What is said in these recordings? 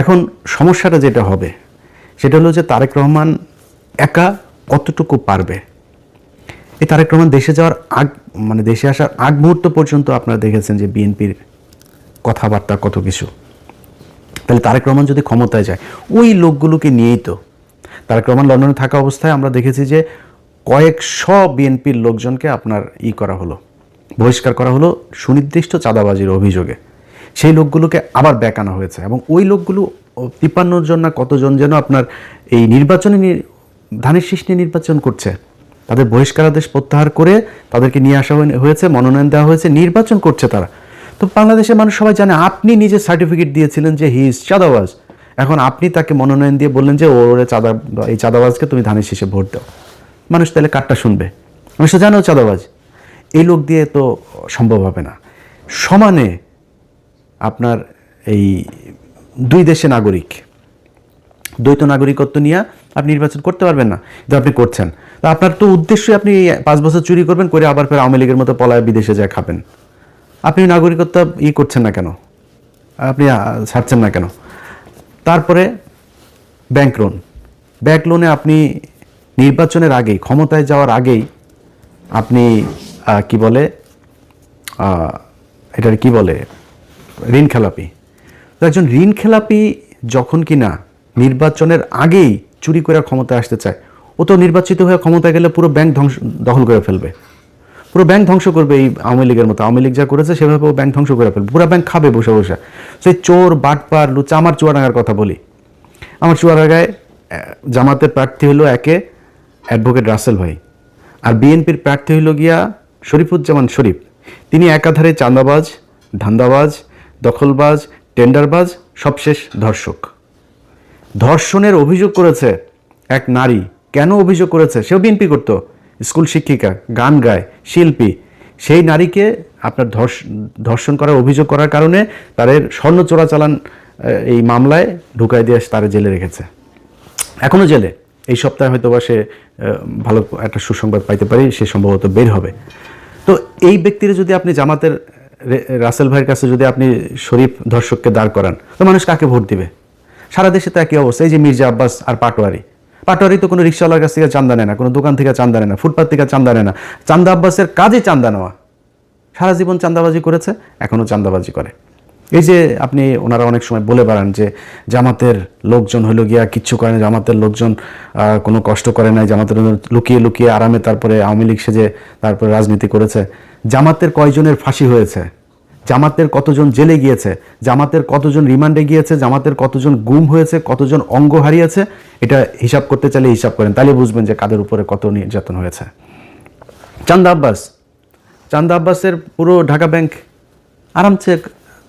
এখন সমস্যাটা যেটা হবে, সেটা হলো যে তারেক রহমান একা কতটুকু পারবে? এই তারেক রহমান দেশে যাওয়ার আগ মানে দেশে আসার আগ মুহূর্ত পর্যন্ত আপনারা দেখেছেন যে বিএনপির কথাবার্তা কত কিছু। তাহলে তারেক রহমান যদি ক্ষমতায় যায়, ওই লোকগুলোকে নিয়েই তো। তারেক রহমান লন্ডনে থাকা অবস্থায় আমরা দেখেছি যে কয়েকশো বিএনপির লোকজনকে আপনার ই করা হলো, বহিষ্কার করা হলো সুনির্দিষ্ট চাঁদাবাজির অভিযোগে। সেই লোকগুলোকে আবার ব্যাক আনা হয়েছে এবং ওই লোকগুলো তিপ্পান্ন জন না কতজন যেন আপনার এই নির্বাচনে ধানের শীষ নিয়ে নির্বাচন করছে। তাদের বহিষ্কারাদেশ প্রত্যাহার করে তাদেরকে নিয়ে আসা হয়ে- হয়েছে, মনোনয়ন দেওয়া হয়েছে, নির্বাচন করছে তারা। তো বাংলাদেশের মানুষ সবাই জানে, আপনি নিজে সার্টিফিকেট দিয়েছিলেন যে হি ইজ চাঁদাবাজ এখন আপনি তাকে মনোনয়ন দিয়ে বললেন যে ওরে চাঁদা, এই চাঁদাবাজকে তুমি ধানের শীষে ভোট দাও। মানুষ তাহলে কারটা শুনবে? মানুষ তো জানেও চাঁদাবাজ এই লোক দিয়ে তো সম্ভব হবে না। সমানে আপনার এই দুই দেশে নাগরিক, দ্বৈত নাগরিকত্ব নিয়ে আপনি নির্বাচন করতে পারবেন না কিন্তু আপনি করছেন। তা আপনার তো উদ্দেশ্যই আপনি পাঁচ বছর চুরি করবেন, করে আবার ফের আওয়ামী লীগের মতো পলায় বিদেশে যায় খাবেন। আপনি নাগরিকত্ব ই করছেন না কেন? আপনি ছাড়ছেন না কেন? তারপরে ব্যাংক লোন। ব্যাংক লোনে আপনি নির্বাচনের আগেই, ক্ষমতায় যাওয়ার আগেই আপনি কি বলে এটার কি বলে ঋণ খেলাপি তো একজন ঋণ খেলাপি যখন কিনা নির্বাচনের আগেই চুরি করে ক্ষমতায় আসতে চায়, ও তো নির্বাচিত হয়ে ক্ষমতায় গেলে পুরো ব্যাংক ধ্বংস, দখল করে ফেলবে। পুরো ব্যাংক ধ্বংস করবে এই আওয়ামী লীগের মতো। আওয়ামী লীগ যা করেছে সেভাবে ও ব্যাংক ধ্বংস করে ফেলবে। পুরো ব্যাংক খাবে বসে বসে। সেই চোর, বাটপার লুচা আমার চুয়াডাঙ্গার কথা বলি। আমার চুয়াডাঙ্গায় জামাতের প্রার্থী হলো একে অ্যাডভোকেট রাসেল ভাই। আর বিএনপির প্রার্থী হইল গিয়া শরীফুজ্জামান শরীফ। তিনি একাধারে চাঁদাবাজ, ধান্দাবাজ দখলবাজ, টেন্ডারবাজ, সবশেষ ধর্ষক। ধর্ষণের অভিযোগ করেছে এক নারী। কেন অভিযোগ করেছে? সেও বিএনপি করতো। স্কুল শিক্ষিকা, গান গায়, শিল্পী। সেই নারীকে আপনার ধর্ষ- ধর্ষণ করার অভিযোগ করার কারণে তাদের স্বর্ণ চোরাচালান এই মামলায় ঢুকাই দিয়ে তারা জেলে রেখেছে। এখনও জেলে। এই সপ্তাহে হয়তো বা সে ভালো একটা সুসংবাদ পাইতে পারি, সে সম্ভবত বের হবে। তো এই ব্যক্তির যদি আপনি জামাতের রাসেল ভাইয়ের কাছে যদি আপনি শরীফ ধর্ষককে দাঁড় করান, তো মানুষ কাকে ভোট দিবে? সারা দেশে তো একই অবস্থা, এই যে মির্জা আব্বাস আর পাটোয়ারি। পাটোয়ারি তো কোনো রিক্সাওয়ালার কাছ থেকে চান্দা নেয় না, কোনো দোকান থেকে চান্দা নেয় না ফুটপাথ থেকে চান্দা নেয় না। চান্দা আব্বাসের কাজে চান্দা নেওয়া। সারা জীবন চান্দাবাজি করেছে এখনও চান্দাবাজি করে। এই যে আপনি ওনারা অনেক সময় বলে বেড়ান যে জামাতের লোকজন হইল গিয়া কিচ্ছু করে না, জামাতের লোকজন কোনো কষ্ট করে নাই, জামাতের লুকিয়ে লুকিয়ে আরামে তারপরে আওয়ামী লীগ সেজে তারপরে রাজনীতি করেছে। জামাতের কয়জনের ফাঁসি হয়েছে? জামাতের কতজন জেলে গিয়েছে? জামাতের কতজন রিমান্ডে গিয়েছে? জামাতের কতজন গুম হয়েছে? কতজন অঙ্গ হারিয়েছে? এটা হিসাব করতে চাইলে হিসাব করেন তাহলে বুঝবেন যে কাদের উপরে কত নির্যাতন হয়েছে। চান্দা আব্বাস, চান্দা আব্বাসের পুরো ঢাকা ব্যাংক আরামসে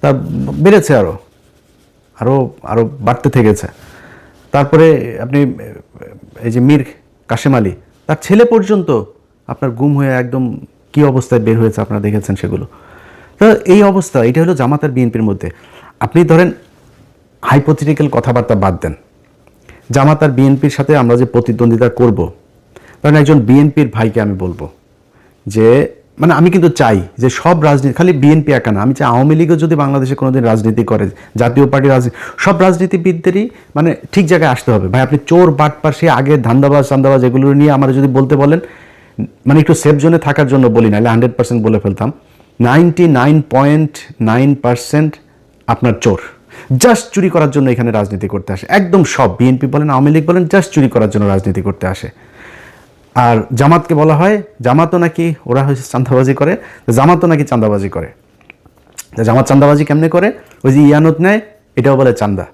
তা বেড়েছে আরও আরও আরও বাড়তে থেকেছে। তারপরে আপনি, এই যে মীর কাশেম আলী, তার ছেলে পর্যন্ত আপনার গুম হয়ে একদম কি অবস্থায় বের হয়েছে আপনারা দেখেছেন সেগুলো। তো এই অবস্থা, এটা হলো জামাত আর বিএনপির মধ্যে। আপনি ধরেন হাইপোথেটিক্যাল কথাবার্তা বাদ দেন। জামাত আর বিএনপির সাথে আমরা যে প্রতিদ্বন্দ্বিতা করব কারণ একজন বিএনপির ভাইকে আমি বলব যে মানে আমি কিন্তু চাই যে সব রাজনীতি, খালি বিএনপি একা না আমি চাই আওয়ামী লীগও যদি বাংলাদেশে কোনোদিন রাজনীতি করে, জাতীয় পার্টি রাজনীতি, সব রাজনীতিবিদদেরই মানে ঠিক জায়গায় আসতে হবে। ভাই, আপনি চোর বাটপার সে আগে, ধান্দাবাজ, চান্দাবাজ এগুলো নিয়ে আমার যদি বলতে বলেন মানে একটু সেফ জোনে থাকার জন্য বলি না হান্ড্রেড পার্সেন্ট বলে ফেলতাম। Ninety nine point nine percent আপনার চোর। জাস্ট চুরি করার জন্য এখানে রাজনীতি করতে আসে। একদম সব বিএনপি বলেন, আওয়ামী লীগ বলেন জাস্ট চুরি করার জন্য রাজনীতি করতে আসে। আর জামাতকে বলা হয়, জামাতও নাকি ওরা হচ্ছে চান্দাবাজি করে জামাতও নাকি চান্দাবাজি করে। জামাত চান্দাবাজি কেমনে করে? ওই যে ইয়ানত নেয়, এটাও বলে চান্দা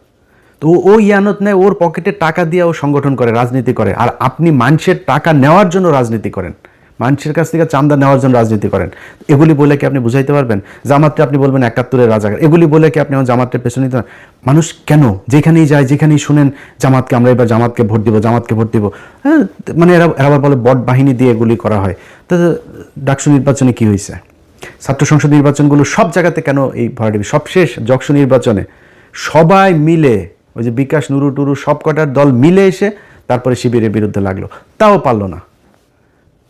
তো ও ইয়ানত নেয়, ওর পকেটে টাকা দিয়ে ও সংগঠন করে, রাজনীতি করে। আর আপনি মানুষের টাকা নেওয়ার জন্য রাজনীতি করেন। মানুষের কাছ থেকে চান্দা নেওয়ার জন্য রাজনীতি করেন। এগুলি বলে কি আপনি বুঝাইতে পারবেন? জামাতকে আপনি বলবেন একাত্তরের রাজাকার। এগুলি বলে কি আপনি আমার জামাতের পেছনে নিতে? মানুষ কেন? যেখানেই যায়, যেখানেই শুনেন, জামাতকে আমরা এবার জামাতকে ভোট দিব, জামাতকে ভোট দিব। হ্যাঁ মানে এরা আবার বলে বট বাহিনী দিয়ে এগুলি করা হয়। তো ডাকসু নির্বাচনে কি হয়েছে? ছাত্র সংসদ নির্বাচনগুলো সব জায়গাতে কেন এই ভরাডি সবশেষ যক্ষ নির্বাচনে সবাই মিলে, ওই যে বিকাশ, নুরু টুরু সব কটার দল মিলে এসে তারপরে শিবিরের বিরুদ্ধে লাগল। তাও পারল না।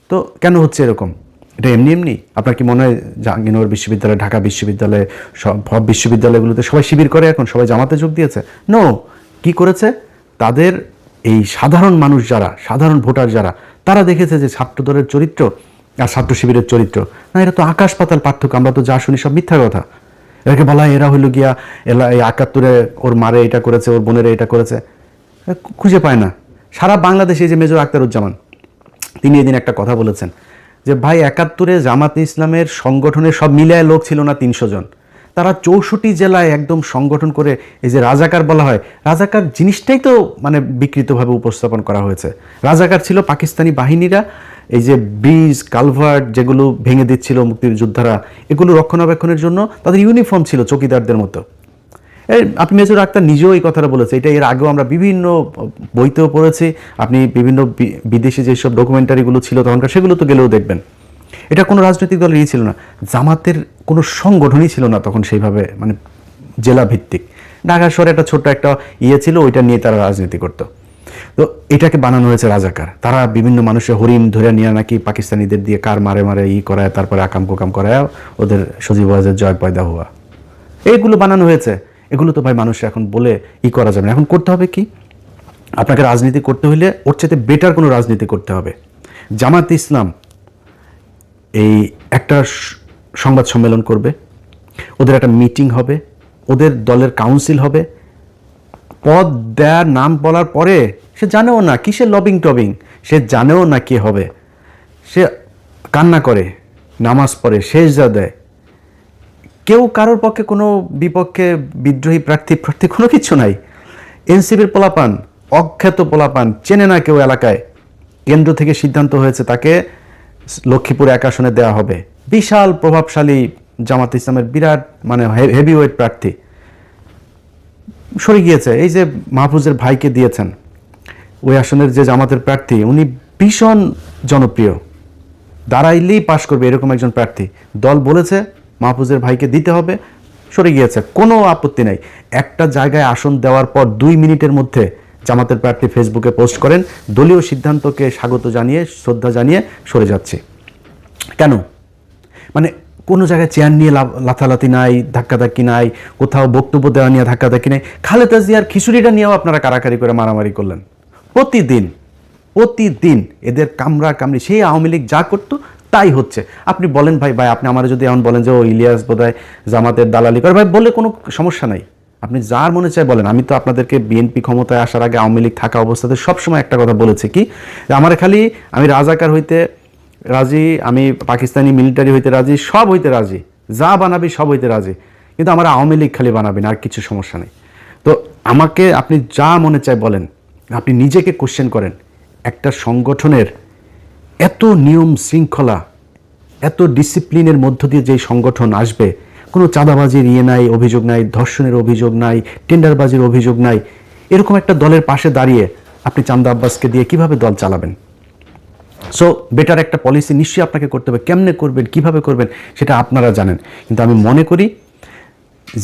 তো কেন হচ্ছে এরকম? এটা এমনি এমনি? আপনার কি মনে হয় জাহাঙ্গীরনগর বিশ্ববিদ্যালয়, ঢাকা বিশ্ববিদ্যালয়, সব বিশ্ববিদ্যালয়গুলোতে সবাই শিবির করে এখন? সবাই জামাতে যোগ দিয়েছে? নো কি করেছে? তাদের এই সাধারণ মানুষ যারা, সাধারণ ভোটার যারা, তারা দেখেছে যে ছাত্রদলের চরিত্র আর ছাত্র শিবিরের চরিত্র। না এটা তো আকাশ পাতাল পার্থক্য, আমরা তো যা শুনি সব মিথ্যা কথা। এটাকে বলা হয় এরা হইল গিয়া এলা এই একাত্তরে ওর মারে এটা করেছে, ওর বোনের এটা করেছে। খুঁজে পায় না। সারা বাংলাদেশে এই যে মেজর আক্তারুজ্জামান তিনি এদিন একটা কথা বলেছেন যে, ভাই, একাত্তরে জামাত ইসলামের সংগঠনের সব মিলায় লোক ছিল না তিনশো জন। তারা চৌষট্টি জেলায় একদম সংগঠন করে এই যে রাজাকার বলা হয়, রাজাকার জিনিসটাই তো মানে বিকৃতভাবে উপস্থাপন করা হয়েছে। রাজাকার ছিল পাকিস্তানি বাহিনীরা, এই যে ব্রিজ, কালভার্ট যেগুলো ভেঙে দিচ্ছিল মুক্তিযোদ্ধারা, এগুলো রক্ষণাবেক্ষণের জন্য তাদের ইউনিফর্ম ছিল চকিদারদের মতো। আপনি মেজর আক্তার নিজেও এই কথাটা বলেছে। এটা এর আগেও আমরা বিভিন্ন বইতেও পড়েছি। আপনি বিভিন্ন বিদেশি যেসব ডকুমেন্টারিগুলো ছিল তখনকার, সেগুলো তো গেলেও দেখবেন। এটা কোনো রাজনৈতিক দলের ইয়ে ছিল না। জামাতের কোনো সংগঠনই ছিল না তখন সেইভাবে মানে জেলা ভিত্তিক ঢাকা শহরে একটা ছোট্ট একটা ইয়ে ছিল, ওইটা নিয়ে তারা রাজনীতি করতো। তো এটাকে বানানো হয়েছে রাজাকার। তারা বিভিন্ন মানুষের হরিণ ধরে নিয়ে নাকি পাকিস্তানিদের দিয়ে কার মারে মারে ই করায়, তারপরে আকাম কোকাম করায়, ওদের সজীব ওয়াজের জয় পয়দা হওয়া। এইগুলো বানানো হয়েছে। এগুলো তো ভাই মানুষ এখন বলে ই করা যাবে না। এখন করতে হবে কি? আপনাকে রাজনীতি করতে হলে ওর চাইতে বেটার কোনো রাজনীতি করতে হবে। জামাত ইসলাম এই একটা সংবাদ সম্মেলন করবে। ওদের একটা মিটিং হবে। ওদের দলের কাউন্সিল হবে। পদ দেয়ার নাম বলার পরে সে জানেও না কিসের লবিং টবিং, সে জানেও না কি হবে। সে কান্না করে, নামাজ পড়ে, সেজদা দেয়। কেউ কারোর পক্ষে কোনো বিপক্ষে বিদ্রোহী প্রার্থী প্রার্থী কোনো কিছু নাই। এনসিবির পোলাপান, অখ্যাত পোলাপান, চেনে না কেউ এলাকায়। কেন্দ্র থেকে সিদ্ধান্ত হয়েছে তাকে লক্ষ্মীপুর এক আসনে দেওয়া হবে। বিশাল প্রভাবশালী জামাত ইসলামের বিরাট মানে হেভি ওয়েট প্রার্থী। সরে গিয়েছে, এই যে মাহফুজের ভাইকে দিয়েছেন, ওই আসনের যে জামাতের প্রার্থী, উনি ভীষণ জনপ্রিয়। দাঁড়াইলেই পাশ করবে এরকম একজন প্রার্থী। দল বলেছে মাহফুজের ভাইকে দিতে হবে। সরে গিয়েছে, কোনো আপত্তি নাই। একটা জায়গায় আসন দেওয়ার পর দুই মিনিটের মধ্যে জামাতের প্রার্থী ফেসবুকে পোস্ট করেন। দলীয় সিদ্ধান্তকে স্বাগত জানিয়ে, শ্রদ্ধা জানিয়ে সরে যাচ্ছে। কেন? মানে কোনো জায়গায় চেয়ার নিয়ে লাথালাথি নাই, ধাক্কাধাক্কি নাই, কোথাও বক্তব্য দেওয়া নিয়ে ধাক্কাধাক্কি নেই। খালেদা জিয়ার খিচুড়িটা নিয়েও আপনারা কারাকারি করে মারামারি করলেন। প্রতিদিন প্রতিদিন এদের কামড়া কামড়ি, সেই আওয়ামী লীগ যা করতো তাই হচ্ছে। আপনি বলেন ভাই ভাই, আপনি আমার যদি এমন বলেন যে, ও ইলিয়াস বোধহয় জামাতের দালালি করে। ভাই, বলে কোনো সমস্যা নাই। আপনি যার মনে চায় বলেন। আমি তো আপনাদেরকে বিএনপি ক্ষমতায় আসার আগে আওয়ামী লীগ থাকা অবস্থাতে সবসময় একটা কথা বলেছি কি, যে আমার খালি আমি রাজাকার হইতে রাজি, আমি পাকিস্তানি মিলিটারি হইতে রাজি, সব হইতে রাজি। যা বানাবি সব হইতে রাজি। কিন্তু আমার আওয়ামী লীগ খালি বানাবি না, আর কিছু সমস্যা নেই। তো আমাকে আপনি যা মনে চায় বলেন, আপনি নিজেকে কোশ্চেন করেন। একটা সংগঠনের এত নিয়ম শৃঙ্খলা, এত ডিসিপ্লিনের মধ্য দিয়ে যেই সংগঠন আসবে, কোনো চাঁদাবাজির ইয়ে নাই, অভিযোগ নাই, ধর্ষণের অভিযোগ নাই, টেন্ডারবাজির অভিযোগ নাই, এরকম একটা দলের পাশে দাঁড়িয়ে আপনি চান্দা আব্বাসকে দিয়ে কীভাবে দল চালাবেন? সো বেটার একটা পলিসি নিশ্চয়ই আপনাকে করতে হবে। কেমনে করবেন, কীভাবে করবেন, সেটা আপনারা জানেন। কিন্তু আমি মনে করি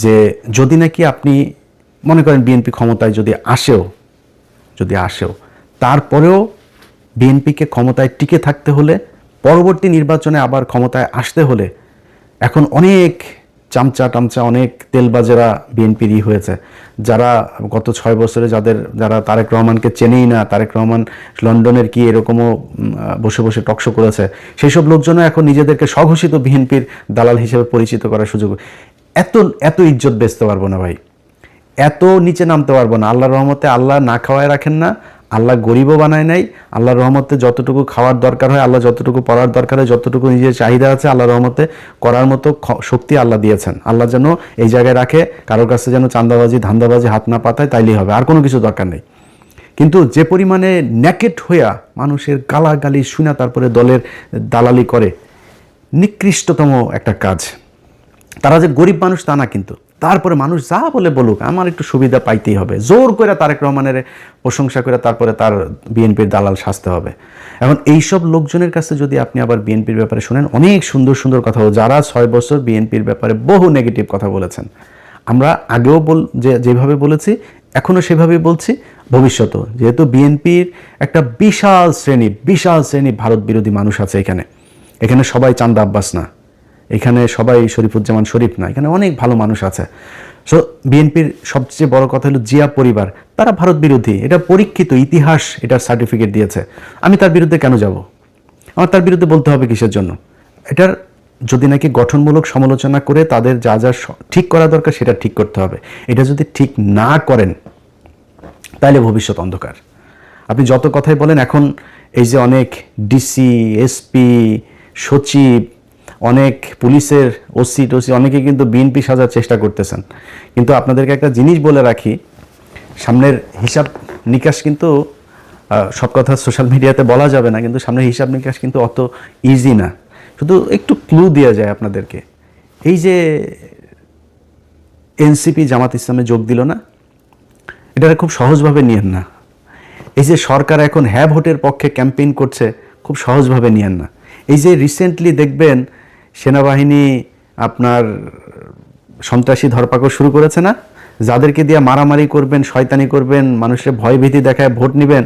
যে যদি নাকি আপনি মনে করেন বিএনপি ক্ষমতায় যদি আসেও যদি আসেও, তারপরেও বিএনপিকে ক্ষমতায় টিকে থাকতে হলে, পরবর্তী নির্বাচনে আবার ক্ষমতায় আসতে হলে এখন অনেক চামচা টামচা, অনেক তেলবাজেরা বিএনপিরই হয়েছে। যারা গত ছয় বছরে যাদের, যারা তারেক রহমানকে চেনেই না, তারেক রহমান লন্ডনের কি এরকমও বসে বসে টকশো করেছে সেই সব লোকজনও এখন নিজেদেরকে স্বঘোষিত বিএনপির দালাল হিসেবে পরিচিত করার সুযোগ এত এত ইজ্জত বেচতে পারব না ভাই। এত নিচে নামতে পারব না। আল্লাহর রহমতে আল্লাহ না খাওয়ায় রাখেন না আল্লাহ গরিবও বানায় নাই, আল্লাহর রহমতে যতটুকু খাওয়ার দরকার হয়, আল্লাহ যতটুকু পড়ার দরকার হয়, যতটুকু নিজের চাহিদা আছে আল্লাহ রহমতে করার মতো শক্তি আল্লাহ দিয়েছেন। আল্লাহ যেন এই জায়গায় রাখে, কারোর কাছে যেন চান্দাবাজি ধান্দাবাজি হাত না পাতায়, তাইলেই হবে, আর কোনো কিছু দরকার নেই। কিন্তু যে পরিমাণে ন্যাকেট হইয়া মানুষের গালাগালি শুনা তারপরে দলের দালালি করে, নিকৃষ্টতম একটা কাজ। তারা যে গরিব মানুষ তা না কিন্তু। তারপরে মানুষ যা বলে বলুক, আমার একটু সুবিধা পাইতেই হবে। জোর করে তারেক রহমানের প্রশংসা করে তারপরে তার বিএনপির দালাল সাজতে হবে। এখন এইসব লোকজনের কাছে যদি আপনি আবার বিএনপির ব্যাপারে শুনেন, অনেক সুন্দর সুন্দর কথা যারা ছয় বছর বিএনপির ব্যাপারে বহু নেগেটিভ কথা বলেছেন। আমরা আগেও বল, যে, যেভাবে বলেছি এখনও সেভাবেই বলছি। ভবিষ্যতেও, যেহেতু বিএনপির একটা বিশাল শ্রেণি বিশাল শ্রেণি ভারত বিরোধী মানুষ আছে এখানে। এখানে সবাই চান্দা আব্বাস না। এখানে সবাই শরীফুজ্জামান শরীফ না, এখানে অনেক ভালো মানুষ আছে। সো বিএনপির সবচেয়ে বড় কথা হলো জিয়া পরিবার। তারা ভারত বিরোধী, এটা পরীক্ষিত ইতিহাস এটার সার্টিফিকেট দিয়েছে। আমি তার বিরুদ্ধে কেন যাব? আমার তার বিরুদ্ধে বলতে হবে কিসের জন্য? এটার যদি নাকি গঠনমূলক সমালোচনা করে তাদের যা যা ঠিক করা দরকার সেটা ঠিক করতে হবে। এটা যদি ঠিক না করেন, তাহলে ভবিষ্যৎ অন্ধকার। আপনি যত কথাই বলেন, এখন এই যে অনেক ডিসি এসপি সচিব অনেক পুলিশের ওসি টসি অনেকে কিন্তু বিএনপি সাজার চেষ্টা করতেছেন। কিন্তু আপনাদেরকে একটা জিনিস বলে রাখি, সামনের হিসাব নিকাশ কিন্তু সব কথা সোশ্যাল মিডিয়াতে বলা যাবে না, কিন্তু সামনের হিসাব নিকাশ কিন্তু অত ইজি না। শুধু একটু ক্লু দেওয়া যায় আপনাদেরকে। এই যে এনসিপি জামাত ইসলামে যোগ দিল না এটা খুব সহজভাবে নিয়েন না। এই যে সরকার এখন হ্যাঁ ভোটের পক্ষে ক্যাম্পেইন করছে, খুব সহজভাবে নিয়েন না। এই যে রিসেন্টলি দেখবেন সেনাবাহিনী আপনার সন্ত্রাসী ধরপাকড় শুরু করেছে না? যাদেরকে দিয়ে মারামারি করবেন, শয়তানি করবেন, মানুষের ভয়ভীতি দেখায় ভোট নেবেন,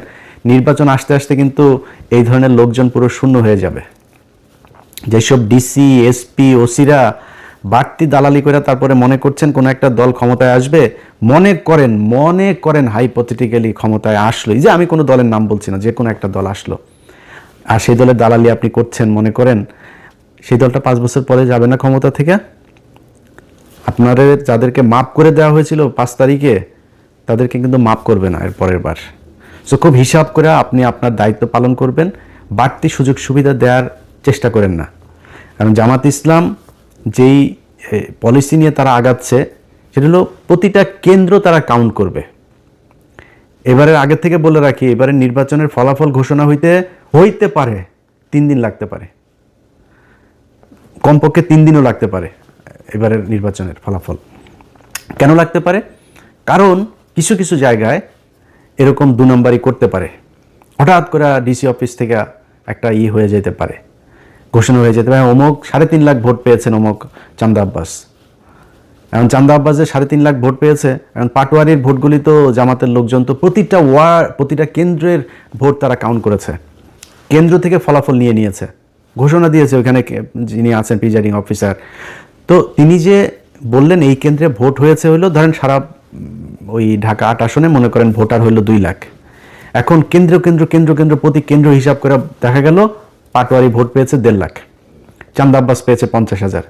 নির্বাচন আসতে আসতে কিন্তু এই ধরনের লোকজন পুরো শূন্য হয়ে যাবে। যেসব ডিসি এসপি ওসিরা বাড়তি দালালি করে তারপরে মনে করছেন কোনো একটা দল ক্ষমতায় আসবে, মনে করেন মনে করেন হাইপোথেটিক্যালি ক্ষমতায় আসলো। যে আমি কোনো দলের নাম বলছি না, যে কোনো একটা দল আসলো। আর সেই দলের দালালি আপনি করছেন, মনে করেন সেই দলটা পাঁচ বছর পরে যাবে না ক্ষমতা থেকে? আপনাদের যাদেরকে মাপ করে দেওয়া হয়েছিল পাঁচ তারিখে, তাদেরকে কিন্তু মাপ করবে না এর পরের বার। সো খুব হিসাব করে আপনি আপনার দায়িত্ব পালন করবেন, বাড়তি সুযোগ সুবিধা দেওয়ার চেষ্টা করেন না। কারণ জামাত ইসলাম যেই পলিসি নিয়ে তারা আগাচ্ছে, সেটা হলো প্রতিটা কেন্দ্র তারা কাউন্ট করবে। এবারের আগে থেকে বলে রাখি এবারে নির্বাচনের ফলাফল ঘোষণা হইতে হইতে পারে, তিন দিন লাগতে পারে। কমপক্ষে তিন দিনও লাগতে পারে এবারের নির্বাচনের ফলাফল। কেন লাগতে পারে? কারণ কিছু কিছু জায়গায় এরকম দু নম্বরই করতে পারে। হঠাৎ করে ডিসি অফিস থেকে একটা ই হয়ে যেতে পারে। ঘোষণা হয়ে যেতে পারে অমুক সাড়ে তিন লাখ ভোট পেয়েছেন অমুক চান্দা আব্বাস। এখন চান্দা আব্বাস যে সাড়ে তিন লাখ ভোট পেয়েছে, এখন পাটোয়ারির ভোটগুলি তো জামাতের লোকজন তো প্রতিটা ওয়ার্ড, প্রতিটা কেন্দ্রের ভোট তারা কাউন্ট করেছে। কেন্দ্র থেকে ফলাফল নিয়ে নিয়েছে। ঘোষণা দিয়েছে ওখানে যিনি আছেন প্রিজাইডিং অফিসার তো তিনি যে বললেন এই কেন্দ্রে ভোট হয়েছে হলো, ধরেন সারা ওই ঢাকা আট আসনে মনে করেন ভোটার হলো দুই লাখ। এখন কেন্দ্র কেন্দ্র কেন্দ্র কেন্দ্র প্রতি কেন্দ্র হিসাব করে দেখা গেল, পাটোয়ারি ভোট পেয়েছে দেড় লাখ। চান্দা আব্বাস পেয়েছে পঞ্চাশ হাজার।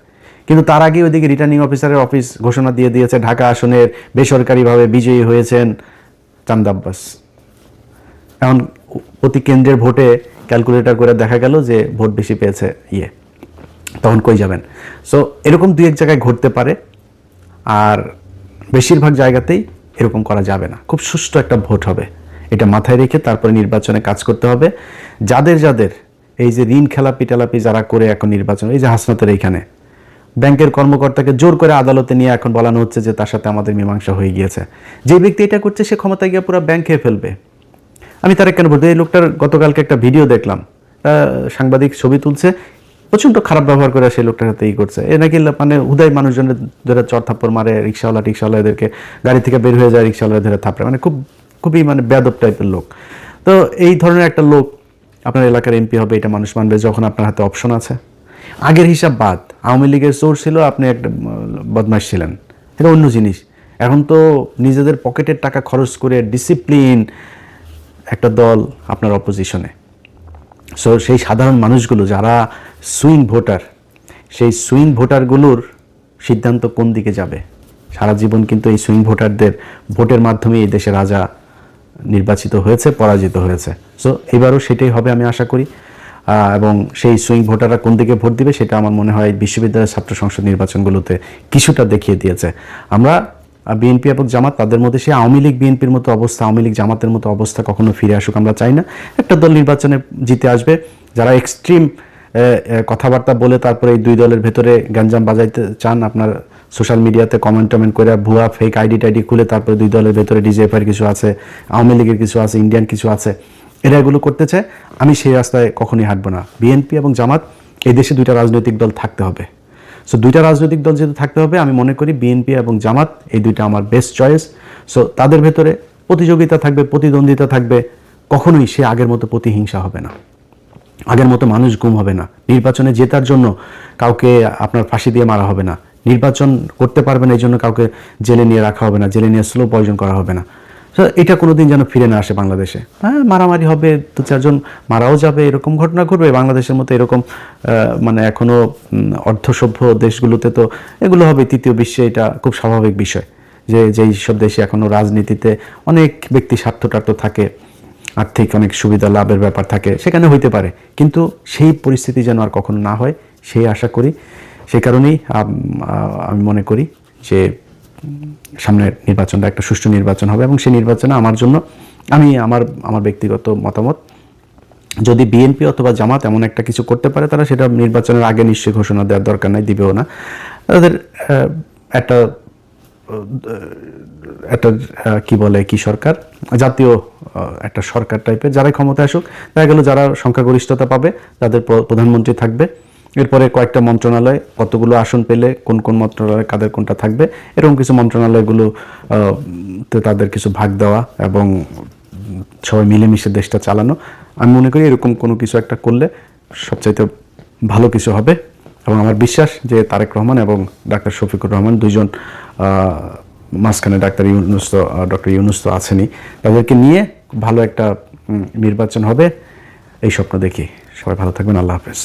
কিন্তু তার আগে ওইদিকে রিটার্নিং অফিসারের অফিস ঘোষণা দিয়ে দিয়েছে, ঢাকা আসনের বেসরকারিভাবে বিজয়ী হয়েছেন চান্দা আব্বাস এখন প্রতি কেন্দ্রের ভোটে ক্যালকুলেটর করে দেখা গেল যে ভোট বেশি পেয়েছে ইয়ে। তখন কই যাবেন? সো এরকম দুই এক জায়গায় ঘটতে পারে, আর বেশিরভাগ জায়গাতেই এরকম করা যাবে না। খুব সুষ্ঠু একটা ভোট হবে। এটা মাথায় রেখে তারপরে নির্বাচনে কাজ করতে হবে। যাদের যাদের, এই যে ঋণ খেলাপি টেলাপি যারা করে এখন নির্বাচন, এই যে হাসনাতের এইখানে, ব্যাংকের কর্মকর্তাকে জোর করে আদালতে নিয়ে এখন বলানো হচ্ছে যে তার সাথে আমাদের মীমাংসা হয়ে গিয়েছে। যে ব্যক্তি এটা করছে, সে ক্ষমতায় গিয়ে পুরো ব্যাংক খেয়ে ফেলবে। আমি তার কেন বলতে, এই লোকটার গতকালকে একটা ভিডিও দেখলাম। সাংবাদিক ছবি তুলছে, প্রচণ্ড খারাপ ব্যবহার করে সেই লোকটার সাথে ই করছে। এ নাকি মানে উদয় মানুষজনের ধরে চর থাপ্পড় মারে, রিক্সাওয়ালা, টিক্সাওয়ালা, এদেরকে গাড়ি থেকে বের হয়ে যায় রিক্সাওয়ালা ধরে থাপড়ে। মানে খুব, খুবই মানে বেদব টাইপের লোক। তো এই ধরনের একটা লোক আপনার এলাকার এমপি হবে, এটা মানুষ মানবে যখন আপনার হাতে অপশন আছে। আগের হিসাব বাদ, আওয়ামী লীগের চোর ছিল, আপনি একটা বদমাশ ছিলেন। এটা অন্য জিনিস। এখন তো নিজেদের পকেটের টাকা খরচ করে ডিসিপ্লিন একটা দল আপনার অপোজিশনে সো সেই সাধারণ মানুষগুলো যারা সুইং ভোটার সেই সুইং ভোটারগুলোর সিদ্ধান্ত কোন দিকে যাবে? সারা জীবন কিন্তু এই সুইং ভোটারদের ভোটের মাধ্যমে এই দেশের রাজা নির্বাচিত হয়েছে, পরাজিত হয়েছে। সো এবারও সেটাই হবে আমি আশা করি। এবং সেই সুইং ভোটাররা কোন দিকে ভোট দিবে, সেটা আমার মনে হয় বিশ্ববিদ্যালয়ের ছাত্র সংসদ নির্বাচনগুলোতে কিছুটা দেখিয়ে দিয়েছে। আমরা বিএনপি এবং জামাত, তাদের মধ্যে সেই আওয়ামী লীগ বিএনপির মতো অবস্থা, আওয়ামী লীগ জামাতের মতো অবস্থা কখনো ফিরে আসুক আমরা চাই না। একটা দল নির্বাচনে জিতে আসবে, যারা এক্সট্রিম কথাবার্তা বলে তারপরে এই দুই দলের ভেতরে গ্যাঞ্জাম বাজাইতে চান, আপনার সোশ্যাল মিডিয়াতে কমেন্ট টমেন্ট করে ভুয়া ফেক আইডি টাইডি খুলে তারপরে দুই দলের ভেতরে ডিজেফের কিছু আছে, আওয়ামী লীগের কিছু আছে ইন্ডিয়ান কিছু আছে, এরা এগুলো করতে চায় আমি সেই রাস্তায় কখনোই হাঁটবো না। বিএনপি এবং জামাত, এই দেশে দুইটা রাজনৈতিক দল থাকতে হবে। সো দুইটা রাজনৈতিক দল যেহেতু থাকতে হবে, আমি মনে করি বিএনপি এবং জামাত, এই দুইটা আমার বেস্ট চয়েস সো তাদের ভেতরে প্রতিযোগিতা থাকবে, প্রতিদ্বন্দ্বিতা থাকবে, কখনোই সে আগের মতো প্রতিহিংসা হবে না। আগের মতো মানুষ গুম হবে না। নির্বাচনে জেতার জন্য কাউকে আপনার ফাঁসি দিয়ে মারা হবে না। নির্বাচন করতে পারবে না, এই জন্য কাউকে জেলে নিয়ে রাখা হবে না, জেলে নিয়ে স্লো পয়জন করা হবে না। এটা কোনোদিন যেন ফিরে না আসে বাংলাদেশে। হ্যাঁ মারামারি হবে দু চারজন মারাও যাবে এরকম ঘটনা ঘটবে বাংলাদেশের মতো এরকম মানে এখনও উম, অর্ধসভ্য দেশগুলোতে তো এগুলো হবে তৃতীয় বিশ্বে এটা খুব স্বাভাবিক বিষয়। যে যেই সব দেশে এখনও রাজনীতিতে অনেক ব্যক্তি স্বার্থ টার্থ থাকে আর্থিক অনেক সুবিধা লাভের ব্যাপার থাকে সেখানে হইতে পারে। কিন্তু সেই পরিস্থিতি যেন আর কখনো না হয় সেই আশা করি। সেই কারণেই আমি মনে করি যে সামনের নির্বাচনটা একটা সুষ্ঠু নির্বাচন হবে এবং সেই নির্বাচনে আমার জন্য আমি আমার আমার ব্যক্তিগত মতামত, যদি বিএনপি অথবা জামাত এমন একটা কিছু করতে পারে, তারা সেটা নির্বাচনের আগে নিশ্চয়ই ঘোষণা দেওয়ার দরকার নাই, দিবেও না। তাদের একটা একটা কি বলে কি সরকার, জাতীয় একটা সরকার টাইপের যারাই ক্ষমতায় আসুক, দেখা গেল যারা সংখ্যাগরিষ্ঠতা পাবে, তাদের প্রধানমন্ত্রী থাকবে। এরপরে কয়েকটা মন্ত্রণালয় কতগুলো আসন পেলে কোন কোন মন্ত্রণালয় কাদের কোনটা থাকবে এরকম কিছু মন্ত্রণালয়গুলো তাদের কিছু ভাগ দেওয়া এবং সবাই মিলেমিশে দেশটা চালানো। আমি মনে করি এরকম কোনো কিছু একটা করলে সবচাইতে ভালো কিছু হবে। এবং আমার বিশ্বাস যে তারেক রহমান এবং ডাক্তার শফিকুর রহমান দুইজন আহ, মাঝখানে ডাক্তার ইউনুস তো ডক্টর ইউনুস তো আছেনই। তাদেরকে নিয়ে ভালো একটা নির্বাচন হবে। এই স্বপ্ন দেখি। সবাই ভালো থাকবেন। আল্লাহ হাফেজ।